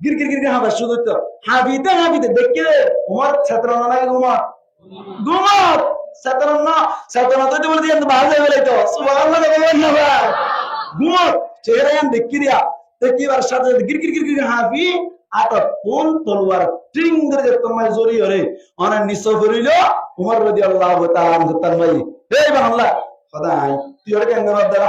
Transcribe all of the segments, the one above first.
গির গির গির গির হাবা শুধু তো হাবিতে হাবিতে দেখে উমর ছাত্র না লাগে উমর গুমর ছাত্র না ছাত্র না তো বলে দিয়ে ভালো যাবে তো সুবহানাল্লাহ বলেন না ভাই। গুমর চেহারা আমি দেখি দিয়া দেখি আর সাথে গির গির গির গির হাবি আত কোন তলোয়ার টিং ধরে যে তোমার জড়ি হরে অনেক নিঃস করিল উমর রাদিয়াল্লাহু তাআলা তার ভাই এই বাংলা সদাই তুই ওর কেন দ্বারা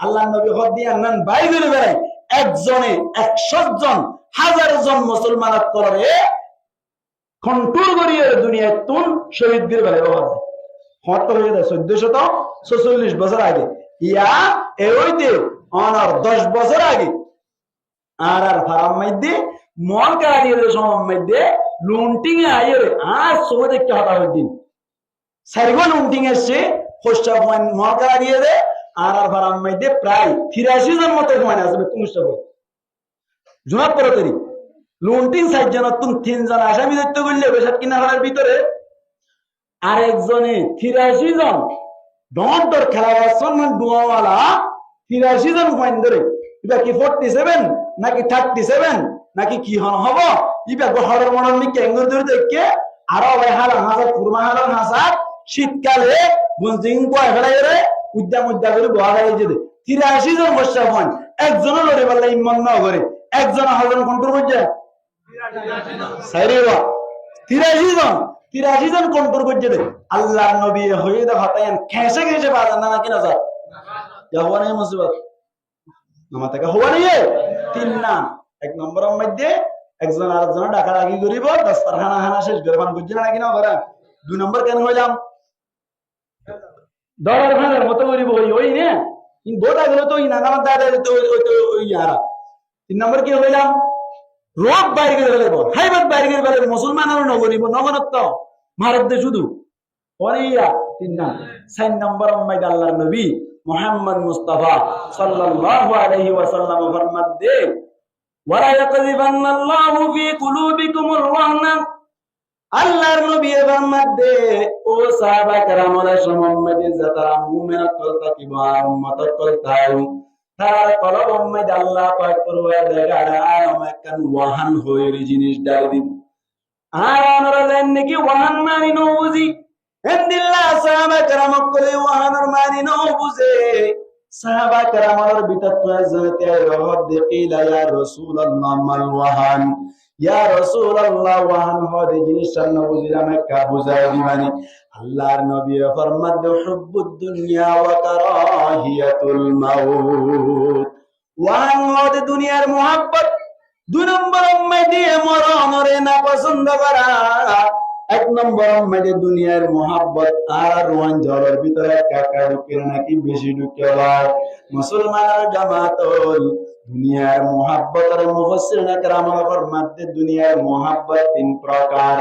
আল্লাহ নবী হদ দিয়া নান বাই করে বেড়াই একজনে একশো জন, হাজার জন মুসলমানের করে কন্ট্রোল করিয়ে দুনিয়ায় তুন শহীদ দিয়ে বেড়াই বাবা হয়ে যায় চোদ্দ শত ছচল্লিশ বছর আগে। ইয়া এওইতে অনার দশ বছর আগে। আর আর ফারাম মাইদে মল কারা দিয়ে সময় মাইদে লুন্টিং এ আইয়ে আর সময় দেখতে হতা হই দিন। সারিগো লুন্টিং এসছে হোস্টা পয়েন্ট মল কারা দিয়ে আর আর প্রায় তিরাশি জন মতো আসবে পরে তৈরি সাইড আসামি করলে বেসাত কিনা হওয়ার ভিতরে আরেকজনে তিরাশি জন ডর খেলা ডুয়াওয়ালা তিরাশি জন ধরে। এটা কি ফোর্টি সেভেন নাকি থার্টি সেভেন নাকি কি হন হব? ইবা গহরের মনের নিকে এঙ্গুর ধরে দেখে আরও হাজার শীতকালে কয় ফেলাই উদ্যা মুদ্যা করে বহা হয়ে যেতে তিরাশি জন বসা পয়েন্ট একজনও লড়ে পারলে ইমান না করে। একজন হাজার কন্ট্রোল করছে। তিরাশি জন। তিরাশি জন কন্ট্রোল করছে আল্লাহ নবী হয়ে দে খেসে খেসে বাজান না নাকি না স্যার যা হওয়া নেই মুসিবত। আমার থেকে হওয়া নেই তিন না। এক নম্বরের মধ্যে একজন আরেকজন ডাকা ডাকি করিব দস্তার হানা হানা শেষ করে বুঝছে না দুই নম্বর কেন হইলাম? দলার ভাঙার মতো করিব ওই ওই নে। বোটা গেল তো ওই নাগামার দাদা ওই ইয়ারা। তিন নম্বর কি হইলাম? রোগ বাইরে করে ফেলে হাইবাদ বাইরে করে ফেলে মুসলমানেরও নগরিব, নগরত্ব। ভারত শুধু। অনেইয়া তিন নাম। চার নম্বর আম্মাইদ আল্লাহর নবী, মোহাম্মদ মুস্তাফা সাল্লাল্লাহু আলাইহি ওয়াসাল্লাম ফরমাত দে ওয়ালা ইয়াকযিবান্নাল্লাহু ফি কুলুবিকুমুল ওয়াহনা। আল্লাহর নবী এবং মধ্যে ও সাহাবা کرامরা সমম্মদে যারা মুমিনাত করতা কি বা উম্মত করতাও তার কলব উম্মদ আল্লাহ পাক পরওয়া দেগাড়া আমায় কান ওয়াহান হইর জিনিস ডাল দিব আর আমরা জান নাকি ওয়াহান মানি নো বুঝি। ইন্দিল্লাহ সাহাবা کرام করে ওয়াহানর মানি নো বুঝে। সাহাবা کرامর ভিতর তো যাতে রহদ দেকিলা ইয়া রাসূলুল্লাহ, মাল ওয়াহান। ইয়া বুঝাই দিবানি আল্লাহর নবী ফরমাদ, হুব্বুদ দুনিয়া ওয়া কারাহিয়াতুল মাউত। দুনিয়ার মোহাব্বত, দুই নম্বর উম্মাই দিয়ে মরণরে না পছন্দ করা। এক নম্বর উম্মাই দুনিয়ার মহাব্বত, আর রোয়ান জলের ভিতরে কাকা ঢুকে নাকি বেশি ঢুকে মুসলমানের জামাতল দুনিয়ার মোহাব্বতের মুফসির না কেরামল ফরমাতে দুনিয়ার মোহাব্বত তিন প্রকার।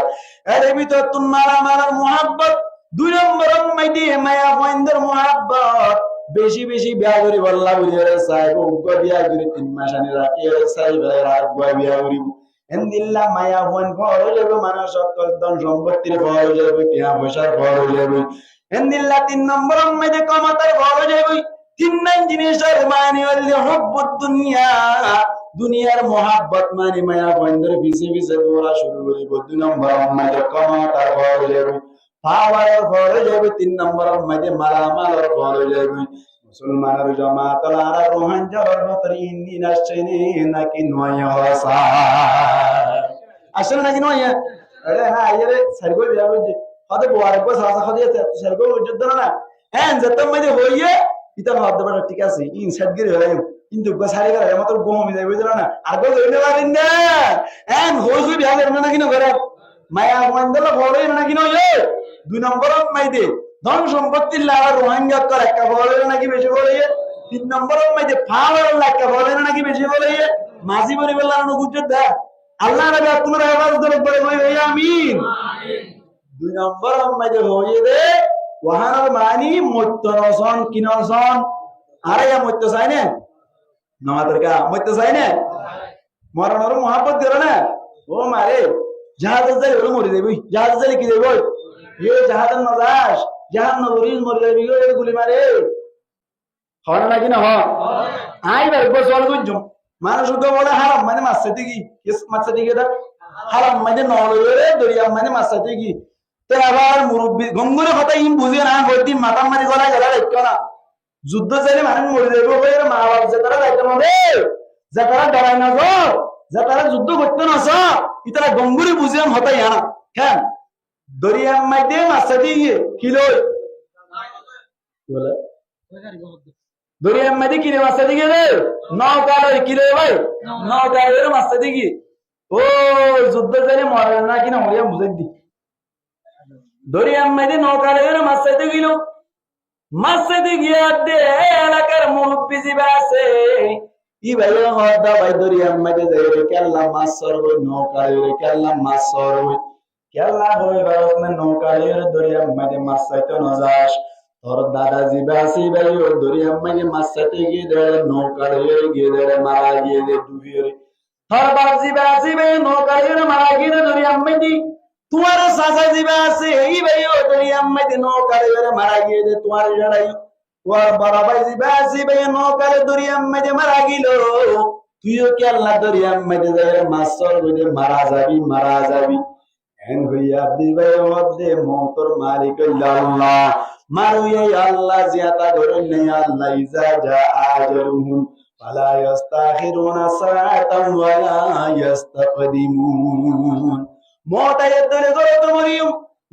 এর ভিতর তোমার আমার মোহাব্বত, দুই নম্বর উম্মাই দিয়ে মায়া বন্ধের মোহাব্বত। বেশি বেশি বিয়া করি বল্লা বুঝে সাহেব, উগ্র বিয়া করি, তিন মাস আনি রাখি সাহেব রাত গুয়া বিয়া করি। এন্দিল্লা মায়া হন হয়ে যাবে মানুষ সকল ধন সম্পত্তির হয়ে যাবে টিয়া পয়সার হয়ে যাবে এন্দিল্লা তিন নম্বর মেয়েদের কমাতার ফর হয়ে যাবে তিন নাইন জিনিসের মানে হলে হব্বত দুনিয়া। দুনিয়ার মোহাব্বত মানে মায়া বন্ধের পিছে পিছে দৌড়া শুরু করিব দুই নম্বর মেয়েদের কমাতার ফর হয়ে যাবে। পাওয়ারের হয়ে যাবে, তিন নম্বর মেয়েদের মালামালের হয়ে যাবে। মুসলমানের জমাত আর রোহান জলের ভেতর ইন্দিন আসছে নাকি নয় আসলে নাকি নয়? আরে হ্যাঁ আইরে সারগো বিয়া বুঝে হতে বোয়ারে কো সাসা খদি সারগো বুঝে দনা না হ্যাঁ যেত মধ্যে হইয়ে ইতা হদ বড় ঠিক আছে ইন হলাই। কিন্তু গো সারি করে আমার তো গম যাই বুঝলা না? পারিন না হ্যাঁ হই হই বিয়া করবে না কিনো করে মায়া না কিনো দুই নম্বর মাইদে ধন সম্পত্তির লাগার রোহিঙ্গা কর একটা বলে নাকি বেশি বলে তিন নম্বর মাইদে ফাওয়ার লাগার বলে নাকি বেশি বলে মাঝি বলি বললা না গুজর দা। আল্লাহ নবী আপনার আওয়াজ ধরে বলে হই আমিন। দুই নম্বর মাইদে হইয়ে দে ওহানার মানি মত্য নসন কিনসন আরে ইয়া মত্য চাই না নমাদের কা মত্য চাই না। মরণর মহাব্বত করে না। ও মারে জাহাজ যাই ওরে মরে দেবই জাহাজ যাই কি দেবই এ জাহাজের নদাস জাহাজ নগরীর মরে যাবি। গো গুলি মারে হয় না নাকি না হয়? আই বার গোসল গুজুম মানুষ বলে, হারাম মানে মাছতে দিকি মাছতে দিকে হারাম মানে নড়ে দরিয়া মানে মাছতে দিকি তো আবার মুরব্বী গঙ্গুরে কথা ইম বুঝে না হইতি মাথা মারি গলা গেলা দেখো না। যুদ্ধ চাইলে মানুষ মরে যাব বলে মা বাপ যে তারা দায়িত্ব নেবে যে তারা ডরাই না যাও যে তারা যুদ্ধ করতে না চাও ইতারা গঙ্গুরি বুঝে হতাই আনা কেন? দরিয়ার মধ্যে মাছ দিয়ে কিলো বলে? দরিয়ার মধ্যে কিনে মাছ দিকে রে? নৌকা কিলো ভাই? নৌকা মাছ দিকে ও যুদ্ধ চাইলে মরে না কিনা মরিয়া বুঝাই দি দরিয়ার মধ্যে নৌকা রে মাছ চাইতে গেল। মাছ চাইতে গিয়ে দে, এলাকার মুরব্বী জিবা আছে ই ভাই হদা ভাই দরিয়ার মধ্যে যাই রে, কেল্লা মাছ সরবে নৌকা রে, কেল্লা মাছ সরবে কেল্লা হয়ে ভারত না নৌকা রে দরিয়ার মধ্যে মাছ চাইতে না যাস। তোর দাদা জিবা আছে ভাই, ও দরিয়ার মধ্যে মাছ চাইতে গিয়ে দে, নৌকা রে, গিয়ে দে মারা গিয়ে দে ডুবিয়ে তোর বাপ জিবা আছে ভাই, নৌকা রে, মারা গিয়ে দে দরিয়ার মধ্যে তোমার সাসা জিবা আছে, এই ভাই ও দরিয়ার মধ্যে নৌকা রে মারা গিয়ে দে তোমার জড়াই। তোমার বড় ভাই জিবা আছে ভাই নৌকা রে দরিয়ার মধ্যে মারা গিল। তুইও কি আল্লাহ দরিয়ার মধ্যে যাই মাছ সরবে মারা যাবি মারা যাবি। এন হইয়া দিবে মধ্যে মতর মালিক আল্লাহ। মারু এই আল্লাহ, জিয়াতা ধরেন নেই আল্লাহ, ইজা যা আজরুহুম ফালা ইস্তাখিরুনা সাআতান ওয়ালা ইস্তাকদিমুন মত তো মরিয়ম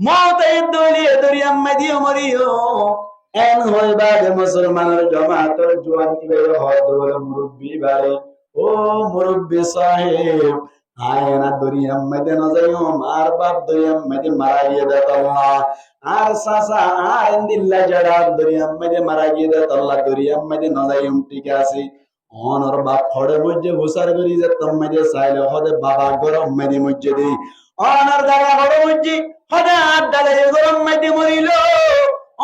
মত আয়াত ধরে ধরে আম্মা দিও মরিও এন হই বাদে মুসলমানের জামাতের জোয়ান হদ বলে মুরব্বি বারে ও মুরব্বি সাহেব, আয়না দরিয়াম মধ্যে নজাইও আর বাপ দরিয়াম মধ্যে মারা গিয়ে আর সাসা, আর ইন্দিল্লা জড়া দরিয়াম মধ্যে মারা গিয়ে দরিয়াম নজাইম ঠিক আছে। অনর বাপ ফড়ে মধ্যে হুসার করি যে তোর মধ্যে চাইলে হদে বাবা গরম মধ্যে মধ্যে দি। অনর দাদা হড়ে হদে আর দাদা গরম মধ্যে মরিল,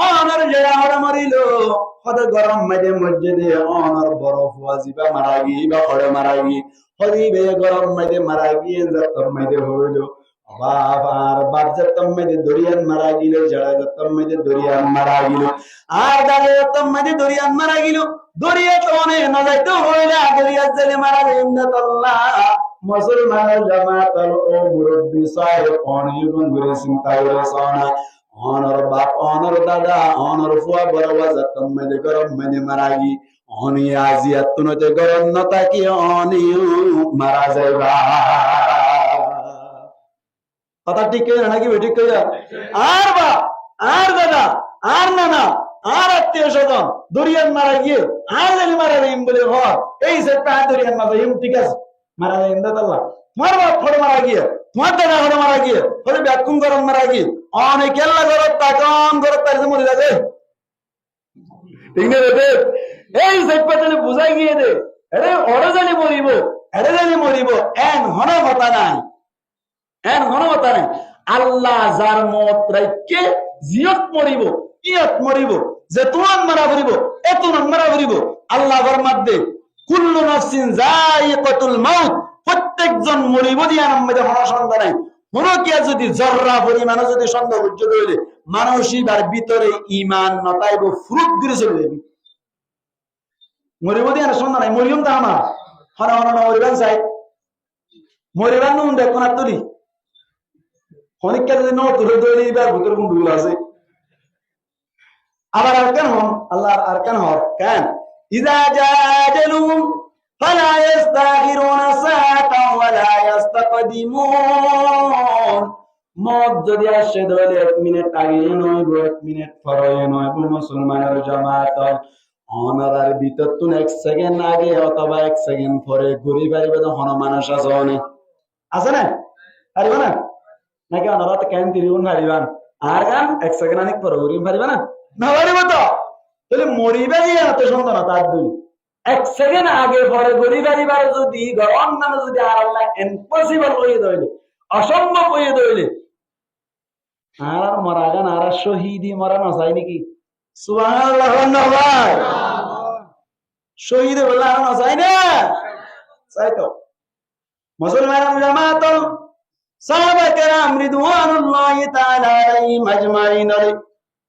অনর জড়া হড়ে মরিল। হদে গরম মধ্যে মধ্যে দি অনর বরফ ওয়াজিবা মারা গিয়ে বা হড়ে মারা গিয়ে হদিবে গরম মাইদে মারা গিয়ে যত্তম মাইদে হইল। বাপ আর বাপ যত্তম মাইদে দরিয়ান মারা গিল জড়া যত্তম মাইদে দরিয়ান মারা গিল। আর দাদা দরিয়ান মারা গিল। দরিয়া তো অনেক নজাইতে হইলে জেলে মারা আল্লাহ। মুসলমানের জামাতল ও মুরব্বি সাহেব অনেক ঘুরে চিন্তা করে সোনা অনর বাপ অনর দাদা অনর ফুয়া বড় যত্তম মাইদে গরম মাইদে মারা গি অনি আজি আত্মনতে গরম নতাকি অনি মারা যাইবা কথা ঠিক কই নাকি বেঠিক কই আর বা আর দাদা আর নানা আর আত্মীয় স্বজন দরিয়ান মারা গিয়ে আর জানি মারা যাইম বলে ঘর এই পা দরিয়ান মারা ঠিক আছে মারা যায় যাইম দাদা তোমার বাপ ফড়ে মারা গিয়ে তোমার দাদা ফড়ে মারা গিয়ে ফলে ব্যাকুম গরম মারা গিয়ে অনেক কেল্লা গরম তাকন গরম তার মরে যাবে ঠিক না রে এই বুঝাই গিয়ে দে আরে ওরা জানি মরিব আরে জানি মরিব এন হন কথা নাই এন হন কথা নাই আল্লাহ যার মত রাইকে জিয়ত মরিব ইয়ত মরিব যে তোমার মারা ভরিব এত মারা ভরিব আল্লাহ ফরমাত প্রত্যেকজন মরিব দিয়া নামে হন সন্তান। নাই মনকিয়া যদি জর্রা পরিমাণ যদি সন্দেহ ভিতরে ইমান নতাইব ফ্রুট দিয়ে চলে যাবে মরিব দিয়ে সন্ধ্যা নাই, মরিয়ম তো আমার। মরিবান চাই মরিবান নুন দেখো না তুলি। খনিকা যদি ন তুলে দৌড়ি এবার ভিতরে কোন আছে। আবার আর কেন হন? আল্লাহ আর কেন হর কেন? ইজা জাজালুম فلا يستاخرون ساعة ولا يستقدمون মত যদি আসে ধরে এক মিনিট আগে নয় গো এক মিনিট পরে নয় গো মুসলমানের জামাত অনারার ভিতর তুন এক সেকেন্ড আগে অথবা এক সেকেন্ড পরে ঘুরি পারিবে তো হন মানুষ আছে অনেক আছে না পারিব না নাকি অনারা তো কেন তিরিগুণ পারিবান আর গান এক সেকেন্ড অনেক পরে ঘুরি পারিবে না না পারিব তো তাহলে মরিবে দিয়ে এত সুন্দর না তার দুই। এক সেকেন্ড আগে পরে ঘুরি পারিবার যদি, গরম নামে যদি আর আল্লাহ ইম্পসিবল হয়ে দইলে অসম্ভব হয়ে দইলে আর আর মরা গান আর আর শহীদি মরা না চাই নাকি? শহীদে বললে আর না না? তো। মুসলমান জামাত সাহাবা কেরাম রিদওয়ানুল্লাহি তাআলা আলাইহিম আজমাইন।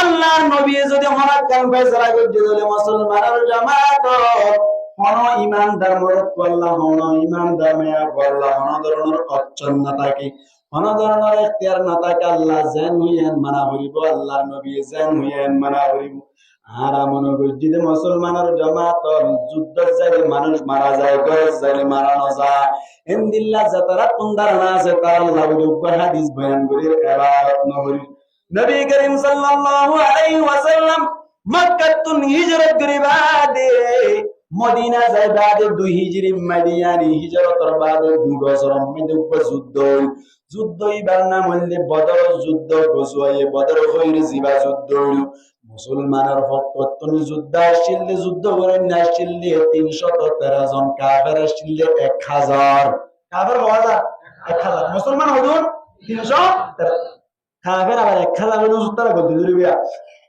আল্লাহর নবী যদি হনাক্কান ফয়সালা করতে দিলে মুসলমানের জামাত হন ইমানদার মরত আল্লাহ হন ইমানদার মেয়া আল্লাহ হন ধরনের অচ্ছন থাকে হন ধরনের না থাকে, আল্লাহ জেন হইয়েন মানা হইব নবী জেন হইয়েন মানা হইব। মনে যে মুসলমানের জমাত যুদ্ধ যাইলে মানুষ মারা যায় গজ যাইলে মারানো যায়। এন্দিল্লা যাতারা তুন্দার না আছে, তার আল্লাহ হাদিস বয়ান করে এবারত নহরি নবী করিম সাল্লাল্লাহু আলাইহি ওয়াসাল্লাম মক্কাতুন হিজরত করে বাদে মদিনা যায় বাদে দুই হিজরি মাদিয়ানি, হিজরতর বাদে দুই বছর উপর যুদ্ধ হইল। যুদ্ধ ইবার নাম হইলে বদর যুদ্ধ গজুয়াইয়ে বদর হইলে জিবা যুদ্ধ মুসলমানের পক্ষতুন যুদ্ধ আসিলে যুদ্ধ করে না আসিলে তিনশত তেরো জন কাফের আসিলে এক হাজার। কাফের এক হাজার। মুসলমান হইল তিনশো কাফের আবার এক হাজার হইল যুদ্ধরা গদ্দি ধরিবিয়া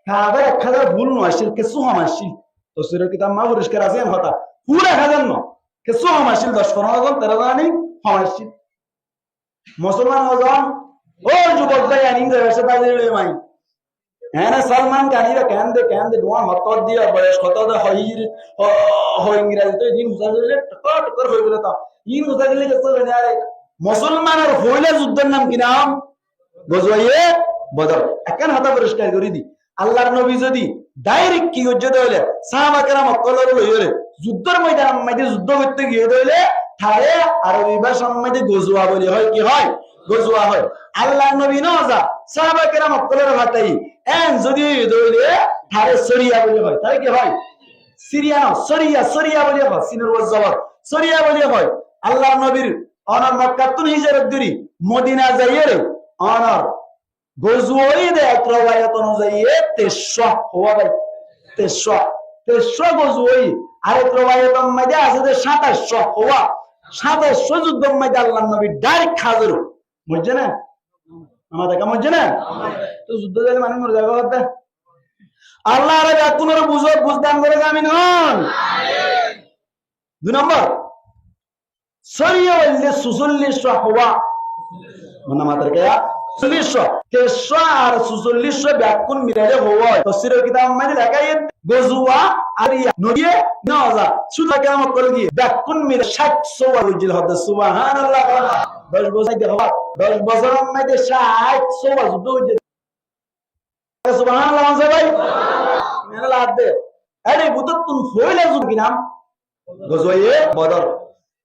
কাফের এক হাজার ভুল নয় আসিল কিছু হম আসিল তো সেটা কিতাব মা পরিষ্কার আছে কথা পুরো হাজার ন কিছু হম আসিল দশ পনেরো জন তেরো জন হম মুসলমান হজন ও যুবক যাই আনি যাবে তাদের মাই হ্যাঁ সলমান কানিরা কেন দে কেন দে ডুয়া মত দিয়া বয়স কত দে হইর হ ইংরেজি তো দিন হুসা দিলে টকর টকর হই গেল তা ইন হুসা দিলে কত রে মুসলমানের হইলে যুদ্ধের নাম কি নাম গজওয়াইয়ে বদর এখন হাতা পরিষ্কার করে দি। আল্লাহর নবী যদি ডাইরেক্ট কি হচ্ছে তাহলে? সাহাবা কেরাম ময়দান মধ্যে যুদ্ধ করতে গিয়ে তাহলে থারে আরবি ভাষার মধ্যে গজুয়া বলি হয় কি হয়? গজুয়া হয়। আল্লাহর নবী সাহাবা কেরাম এন যদি দইলে থারে সরিয়া বলি হয়। তাই কি হয়? সিরিয়া না, সরিয়া সরিয়া বলি হয়। সিনের জবর সরিয়া বলি হয়। আল্লাহর নবীর অনার মক্কাতুন হিজরত করি মদিনা যাইয়ে অনার গজুয়াইদে এক রবায়াত অনুযায়ী তেসরা হওয়া ভাই তেসরা। তেসরা গজুয়াই আরেক রবায়াতের মধ্যে আছে যে সাতাশশো হওয়া। সাতাশশো যুদ্ধের মধ্যে আল্লাহ নবী ডাইরেক্ট হাজির বুঝছে না? আমার দেখা বুঝছে তো যুদ্ধ যাইলে মানুষ মরে যাবে কথা আল্লাহ আরে বুঝো বুঝদান করে আমি নন দুই নম্বর, সরিয়ে বললে সুচল্লিশশো হওয়া। মানে মাতার কেয়া চল্লিশশো। তেরশো আর সুচল্লিশশো ব্যাকুন মিলাইলে হয়। তসির কিতাব মানে দেখাই গজুয়া আর ইয়া নদিয়ে নজা সুদা কেমন করে গিয়ে ব্যাকুন মিলে ষাটশো বুঝিল হতে। সুবাহান আল্লাহ দশ বছর দেখো দশ বছর মধ্যে ষাটশো যুদ্ধ হয়েছে সুবাহান আল্লাহ মানছে ভাই? মেলা দে আরে বুতত তুম ফইলে যুদ্ধ কি নাম? গজওয়ে বদর।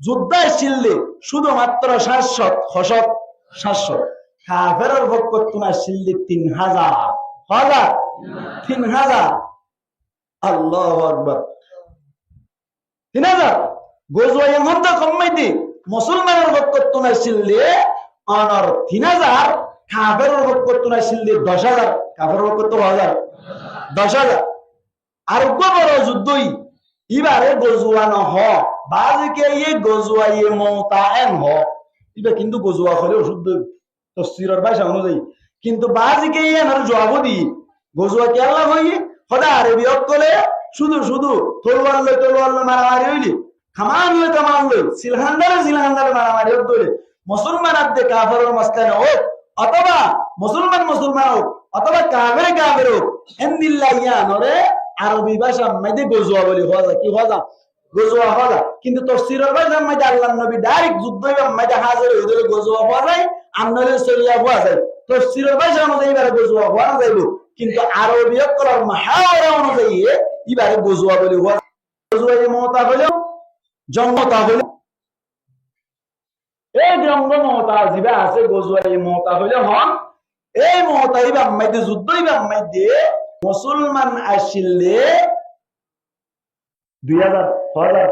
যুদ্ধ আসলে শুধুমাত্র শাশ্বত হসত শাশ্বত। কাফেরের বক্তব্য আসলে তিন হাজার। হাজার? তিন হাজার। আল্লাহ আকবর। তিন হাজার? গজুয়াই মধ্যে কমাইতে মুসলমানের বক্তব্য আসলে অনর তিন হাজার। কাফের বক্তব্য আসলে দশ হাজার। কাফের বক্তব্য হাজার। দশ হাজার। আর বড় যুদ্ধই ইবারে গজুয়ানো হ বাজকে ইয়ে গজুয়া ইয়ে মমতা এন হ ইবা কিন্তু গজুয়া হলে অশুদ্ধ তফসিরর ভাষা অনুযায়ী কিন্তু বাজকে ইয়ে নার জবাব দি গজুয়া কে আল্লাহ হইয়ে সদা আরবি অকলে শুধু শুধু তলোয়ার লই তলোয়ার লই মারামারি হইলি খামান লই কামান লই সিলহান্দারে সিলহান্দারে মারামারি হোক দইলে মুসলমান আব্দে কাফের মাস্তানে হোক অথবা মুসলমান মুসলমান হোক অথবা কাফের কাফের হোক এমনিল্লাহ ইয়ানরে আরবি ভাষা মাইদে গজুয়া বলি হওয়া যায়, কি হওয়া যায়? গজুয়া হওয়া যায়। কিন্তু তফসিরের ভাষা মাইদে আল্লাহ নবী ডাইরেক্ট যুদ্ধ মাইদে হাজার হয়ে গজুয়া হওয়া যায় আমনলে সরিয়া হওয়া যায়। তফসিরের ভাষা অনুযায়ী এবারে গজুয়া হওয়া না যাইব। কিন্তু আরবি করার মাহাওয়ারা অনুযায়ী এবারে গজুয়া বলি হওয়া গজুয়া মমতা হলো জন্মতা হলো। এই জঙ্গ মমতা যিবা আছে গজুয়া মমতা হলে, হন। এই মমতা ইবা মাইদে যুদ্ধ ইবা মাইদে মুসলমান আসলে দুই হাজার হাজার,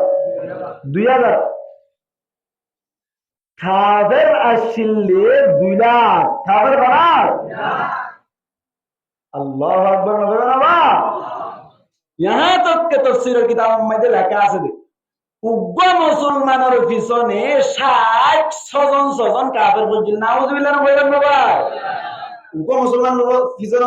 দুই হাজার। খাদের আসলে দুই লাখ। খাদের বানার আল্লাহ আকবর ইহা তককে কিতাব মধ্যে লেখা আছে উগ্র মুসলমানের পিছনে ষাট ছজন ছজন কাপের বুঝছিল না বুঝবিল্লাহ বাবা উগ্র মুসলমান পিছনে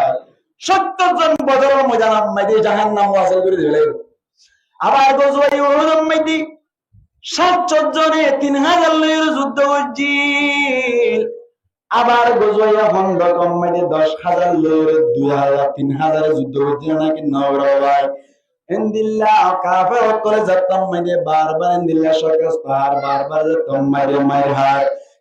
সত্তর জন মেদি জাহান্নাম ওয়াসাল করে দিলে আবার জনে তিন হাজার যুদ্ধ করছিল। আবার গজওয়াইয়া হন্দ কম্মাইতে দশ হাজার লয়ের দুই হাজার তিন হাজার যুদ্ধ করছিল নাকি নগরাবাই এন্দিল্লা কাফের করে যাতাম মাইনে বারবার এন্দিল্লা সরকার বারবার যাতাম মাইরে মাইর হার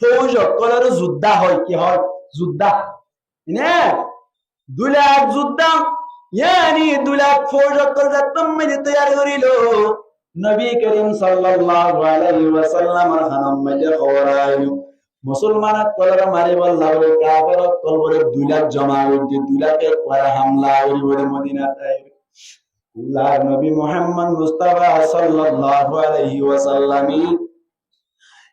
ফৌজ কলের যুদ্ধা হয়, কি হয়? যুদ্ধা। নে দুলাক যুদ্ধ। ইয়ানি দুলাক ফৌজ কল যাতম মধ্যে তৈরি করিল, নবী করিম সাল্লাল্লাহু আলাইহি ওয়াসাল্লাম খানাম মধ্যে খবর আইলো। মুসলমানত কলর মারি বললা বলে কাফের কলবরে দুই লাখ জমা হইছে দুই লাখে করা হামলা হইল বলে মদিনা তাই আল্লাহ নবী মুহাম্মদ মুস্তাফা সাল্লাল্লাহু আলাইহি ওয়াসাল্লাম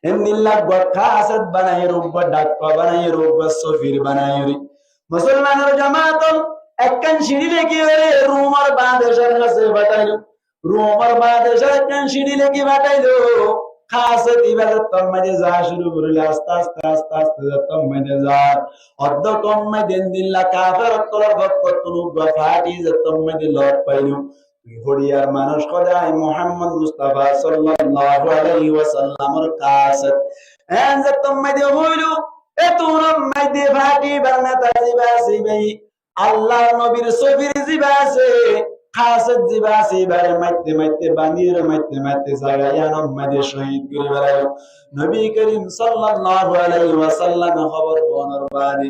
এমনিল্লাহ গঠা আসাদ বানাই রূপ ডাক বানাই রূপ সফির বানাই মুসলমানের জামাত একখান সিঁড়ি লেগে রুমার বাদেশের কাছে বাটাইলো রুমার বাদেশের একখান সিঁড়ি লেগে বাটাইলো খাসত ইবাদত তম্মাইতে যা শুরু করিলে আস্তে আস্তে আস্তে আস্তে তম্মাইতে যা অর্ধ কম্মাই দিন দিল্লা কাফের অক্কলর ভক্ত কোনো ফাটি যে তম্মাইতে লট পাইলু হরিয়ার মানুষ কদাই মোহাম্মদ মুস্তাফা সাল্লাল্লাহু আলাইহি ওয়াসাল্লামের কাসত এন যে তম্মাইতে হইলু এতো নম্মাইতে ফাটি বারনা তাজিবা সিবাই আল্লাহ নবীর সফির জিবা আছে খাসত জিবা আছে এবারে মাইতে মাইতে মাইতে মাইতে শহীদ করে বেড়ায় নবী করিম সাল্লাল্লাহু আলাইহি ওয়াসাল্লাম খবর বনর বাদে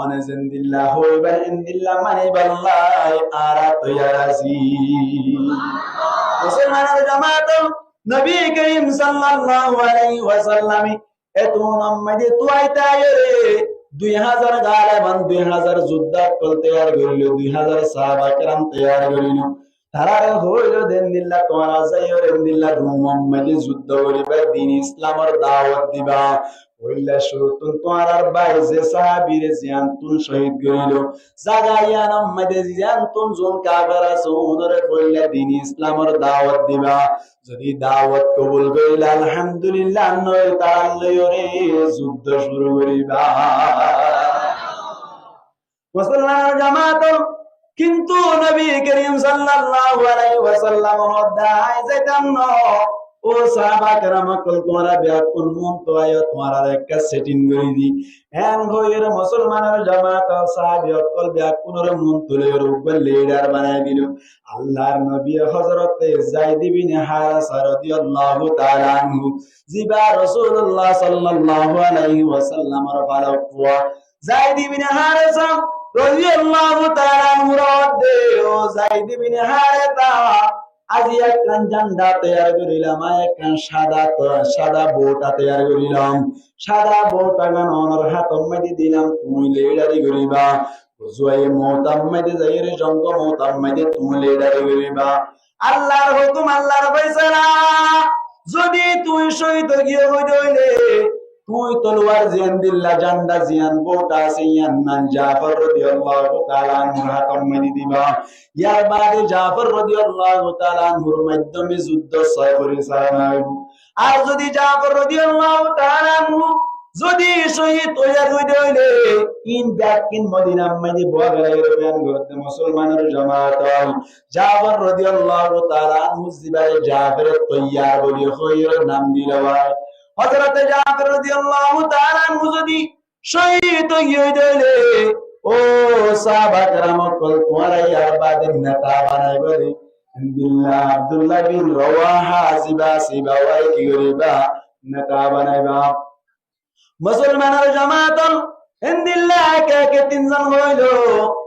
অনে জিন্দিল্লা হইবান ইন্দিল্লা মানে বাল্লাই আরা তৈয়ার আছি মুসলমানের জামাত নবী করিম সাল্লাল্লাহু আলাইহি ওয়াসাল্লামে এত নামাজে তুয়াইতা রে। দুই হাজার গালেবান, দুই হাজার যোদ্ধা তৈয়ার করিল, দুই হাজার সাহাবা কেরাম তৈয়ার করিল। তারা হইল দিল্লা রুমম্মাদি যুদ্ধ করিবা, দিন ইসলামের দাওয়াত দিবা। হইলা তোমার আর বাই যে সাহাবীর জিয়ান্তুন শহীদ করিল। জিয়ান্তুন জোন কাফের আছে ওদরে কইলা দিন ইসলামের দাওয়াত দিবা। যদি দাওয়াত কবুল করিলা আলহামদুলিল্লাহ, নয় তার লয়রে যুদ্ধ শুরু করিবা। মুসলমান জামাত কিন্তু নবী করিম সাল্লাল্লাহু আলাইহি ওয়াসাল্লাম দাই যেতাম ন ও সাহাবা کرام কল তোমারা ব্যাকুল মন তো আয় তোমারা একটা সেটিং করে দি এন হইর মুসলমানের জামাত সাহাবী কল ব্যাকুলের মন তুলে রূপ লিডার বানাই দিল আল্লাহর নবী হযরত যায়েদ বিন হারিসা রাদিয়াল্লাহু তাআলা আনহু জিবা রাসূলুল্লাহ সাল্লাল্লাহু আলাইহি ওয়াসাল্লামের ফালাকুয়া যায়েদ বিন হারিসা রাদিয়াল্লাহু তাআলা মুরাদে ও যায়েদ বিন হারিসা আজি একখান জান্ডা তৈয়ার করিলাম একখান সাদা সাদা বোটা তৈয়ার করিলাম। সাদা বোটা গান অনর হাত দিলাম, তুমি লেডারি করিবা। জঙ্গ তুমি লেডারি করিবা। আল্লাহর হুকুম, আল্লাহর ফয়সালা। যদি তুই শহীদ গিয়ে হইলে তুই তলোয়ার জিয়ান দিল্লা, জান্ডা জিয়ান বোটা ইয়ান নান জাফর রাদিয়াল্লাহু তাআলা আনহুর হাতম মাইদি দিবা। ইয়ার বাদে জাফর রাদিয়াল্লাহু তাআলা আনহুর মাধ্যমে যুদ্ধ ছয় পরিচালনা হইব আর যদি জাফর রাদিয়াল্লাহু তাআলা আনহু যদি শহীদ হইয়া হইতে হইলে ইন ব্যাক ইন মদিনা মাইদি বগালাই রবেন করতে মুসলমানের জামাত। জাফর রাদিয়াল্লাহু তাআলা আনহু জিবারে জাফর তৈয়ার বলি খৈর নাম দিলওয়ায় হযরত জাফর রাদিয়াল্লাহু তাআলা আনহু যদি শহীদ হইয়া হইতে হইলে ও সাহাবা کرام কল তোমারা ইয়ার বাদে নেতা বানাই বলে বিল্লাহ আব্দুল্লাহ বিন রওয়াহা সিবা সিবা ওয়াই কি করিবা নেতা বানাইবা মুসলমানের জামাতল হিন্দিল্লাহ একে একে তিনজন হইল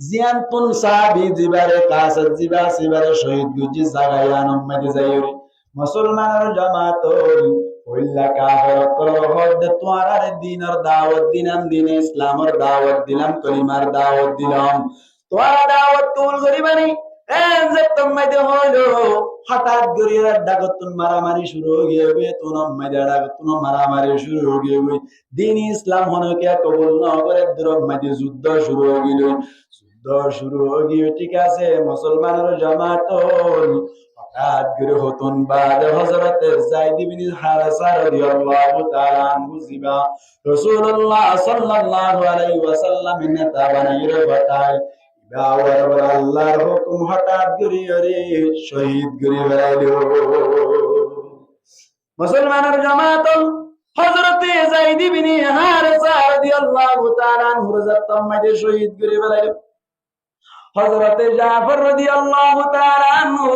জিয়ানতুন সাহাবি জিবারে কাসা জিবা সিবারে শহীদ গুজি জাগায়ান উম্মতি যাইরি মুসলমানের জামাত কইলা কাফের করহদ হদ তোয়ারার দিনের দাওয়াত দিনাম দিনে ইসলামের দাওয়াত দিলাম কলিমার দাওয়াত দিলাম তোয়ারা দাওয়াত তুল গরিবানি এ যে তোমাইতে হইল হঠাৎ গরিয়ার ডাকতুন মারামারি শুরু হয়ে গিয়ে তুন মাইদা ডাকতুন মারামারি শুরু হয়ে গিয়ে দিন ইসলাম হনকে কবুল ন করে দ্রব মাইদে যুদ্ধ শুরু হয়ে গেল যুদ্ধ শুরু হয়ে গিয়ে ঠিক আছে, মুসলমানের জামাত হঠাৎ করে হতুন বাদ হযরতে যায়েদ বিন হারিসা রাদিয়াল্লাহু তাআলা আনহু রাসূলুল্লাহ সাল্লাল্লাহু আলাইহি ওয়াসাল্লাম নেতা বানাইরে বাতায় দাওয়ার আল্লাহর হুকুম হঠাৎ করে রে, শহীদ করে বেড়াইল। মুসলমানের জামাত হযরতে যায়েদ বিন হারিসা রাদিয়াল্লাহু তাআলা আনহু জাতম মাঝে শহীদ করে বেড়াইল। হযরতে জাফর রাদিয়াল্লাহু তাআলা আনহু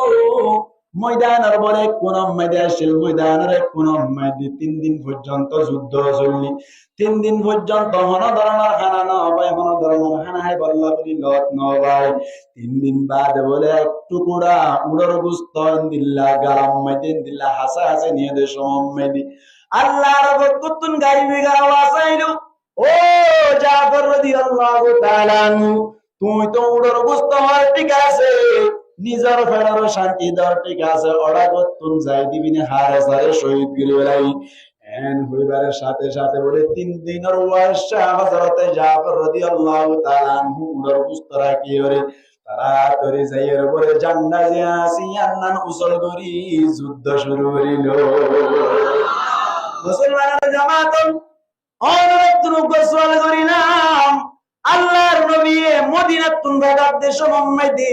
ময়দানের বলে, কোন ময়দান ছিল ময়দানের কোন ময়দানে তিন দিন পর্যন্ত যুদ্ধ চললি। তিন দিন পর্যন্ত মন ধরনের খানা ন হয় মন ধরনের খানা হয় বল্লা বলি লত ন হয় তিন দিন বাদ বলে এক টুকুরা উড়র গুস্ত দিল্লা গালাম মাইদিন দিল্লা হাসা হাসে নিয়ে দে সমম্মেদি আল্লাহর বরকতুন গাইবি গাওয়া চাইলো ও জাফর রাদিয়াল্লাহু তাআলা তুই তো উড়র গুস্ত হয় ঠিক আছে। নিজের ফেরার শান্তি দর ঠিক আছে, ওরা করতুন যাই দিবি না, হারে সারে শহীদ গিরি বেলাই এন হইবারের সাথে সাথে বলে, তিন দিনের হযরতে জাফর রাদিয়াল্লাহু তাআলা আনহু উড়র গুস্ত রাখি ওরে? তারা তরি যাইয়ের পরে উসল যুদ্ধ শুরু মুসলমানের গোসল করিলাম। আল্লাহর নবী মদিনাতুন ভাগাত দেশ মোহাম্মদে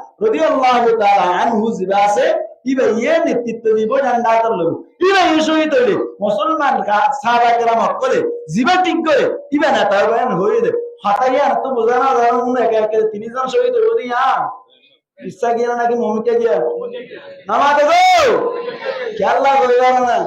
রাদিয়াল্লাহু তাআলা আনহু জিবা আছে ইবে ইয়ে নেতৃত্ব দিব জান্নাতের লোক ইবে ইয়ে মুসলমান সাহাবা কেরাম করে জিবা ঠিক করে ইবে নেতা বয়ান হয়ে দে হাতাইয়া তো বোঝা না যায় একে একে তিনি জন শহীদ হইব দিয়া ইচ্ছা গিয়া নাকি মমিকে গিয়া? নামাতে গো খেয়াল না না।